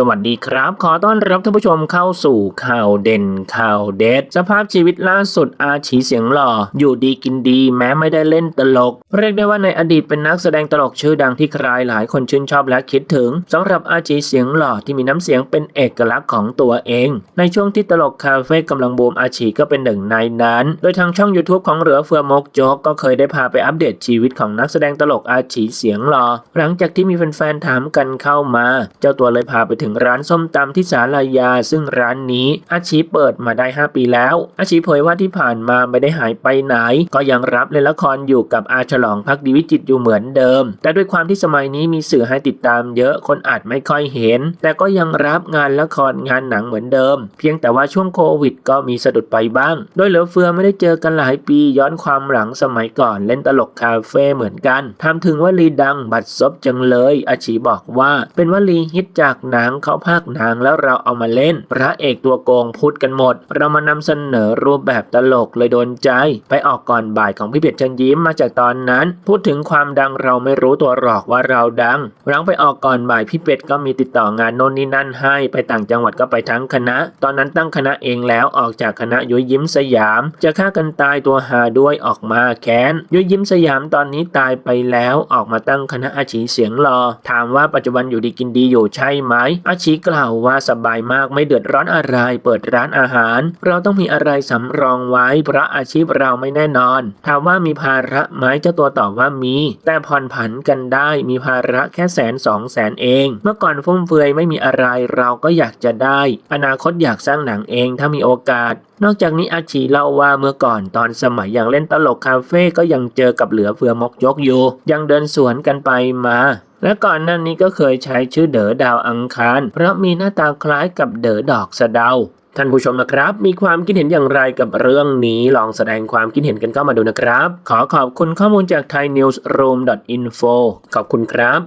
สวัสดีครับ ขอต้อนรับท่านผู้ชมเข้าสู่ข่าวเด่นข่าวเด็ด สภาพชีวิตล่าสุดอาชีเสียงหล่อ อยู่ดีกินดีแม้ไม่ได้เล่นตลก เรียกได้ว่าในอดีตเป็นนักแสดงตลกชื่อดังที่ใครหลายคนชื่นชอบและคิดถึงสำหรับอาชีเสียงหล่อที่มีน้ำเสียงเป็นเอกลักษณ์ของตัวเอง ในช่วงที่ตลกคาเฟ่กำลังบูมอาชีก็เป็นหนึ่งในนั้น โดยทางช่อง YouTube ของเหลือเฟือมกโจกก็เคยได้พาไปอัปเดตชีวิตของนักแสดงตลกอาชีเสียงหล่อหลังจากที่มีแฟนๆถามกันเข้ามา เจ้าตัวเลยพาไปถึงร้านส้มตำที่สาลายา ซึ่งร้านนี้อาชีเปิดมาได้ 5 ปีแล้ว อาชีเผยว่าที่ผ่านมาไม่ได้หายไปไหน ก็ยังรับเล่นละครอยู่กับอาฉลองพักดีวิจิตอยู่เหมือนเดิม แต่ด้วยความที่สมัยนี้มีสื่อให้ติดตามเยอะคนอาจไม่ค่อยเห็น แต่ก็ยังรับงานละครงานหนังเหมือนเดิม เพียงแต่ว่าช่วงโควิด ก็มีสะดุดไปบ้าง โดยเหลือเฟือไม่ได้เจอกันหลายปีย้อนความหลังสมัยก่อนเล่นตลกคาเฟ่เหมือนกันทำถึงวลีดังบัดซบจังเลย อาชีบอกว่าเป็นวลีฮิตจากหนังเขาภาคหนังแล้วเราเอามาเล่น พระเอกตัวโกงพูดกันหมด เรามานำเสนอรูปแบบตลกเลยโดนใจ ไปออกก่อนบ่ายของพี่เป็ดเชิญยิ้มมาจากตอนนั้น พูดถึงความดังเราไม่รู้ตัวหรอกว่าเราดังหลังไปออกก่อนบ่ายพี่เป็ดก็มีติดต่องานโน่นนี่นั่นให้ ไปต่างจังหวัดก็ไปทั้งคณะ ตอนนั้นตั้งคณะเองแล้วออกจากคณะยุ้ยยิ้มสยาม จะฆ่ากันตายตัวหาด้วยออกมาแค้นยุ้ยยิ้มสยามตอนนี้ตายไปแล้วออกมาตั้งคณะอาชีเสียงรอ ถามว่าปัจจุบันอยู่ดีกินดีอยู่ใช่ไหมอาชีกล่าวว่าสบายมากไม่เดือดร้อนอะไรเปิดร้านอาหาร เราต้องมีอะไรสำรองไว้เพราะอาชีพเราไม่แน่นอน ถามว่ามีภาระไหมเจ้าตัวตอบว่ามี แต่ผ่อนผันกันได้มีภาระแค่แสนสองแสนเอง เมื่อก่อนฟุ่มเฟือยไม่มีอะไรเราก็อยากจะได้ อนาคตอยากสร้างหนังเองถ้ามีโอกาสนอกจากนี้อาชีเล่าว่าเมื่อก่อนตอนสมัยยังเล่นตลกคาเฟ่ก็ยังเจอกับเหลือเฟือมกยกอยู่ยังเดินสวนกันไปมา และก่อนหน้านี้ก็เคยใช้ชื่อเด๋อดาวอังคาร เพราะมีหน้าตาคล้ายกับเด๋อดอกสะเดาท่านผู้ชมนะครับ มีความคิดเห็นอย่างไรกับเรื่องนี้ลองแสดงความคิดเห็นกันเข้ามาดูนะครับ ขอขอบคุณข้อมูลจาก thainewsroom.info ขอบคุณครับ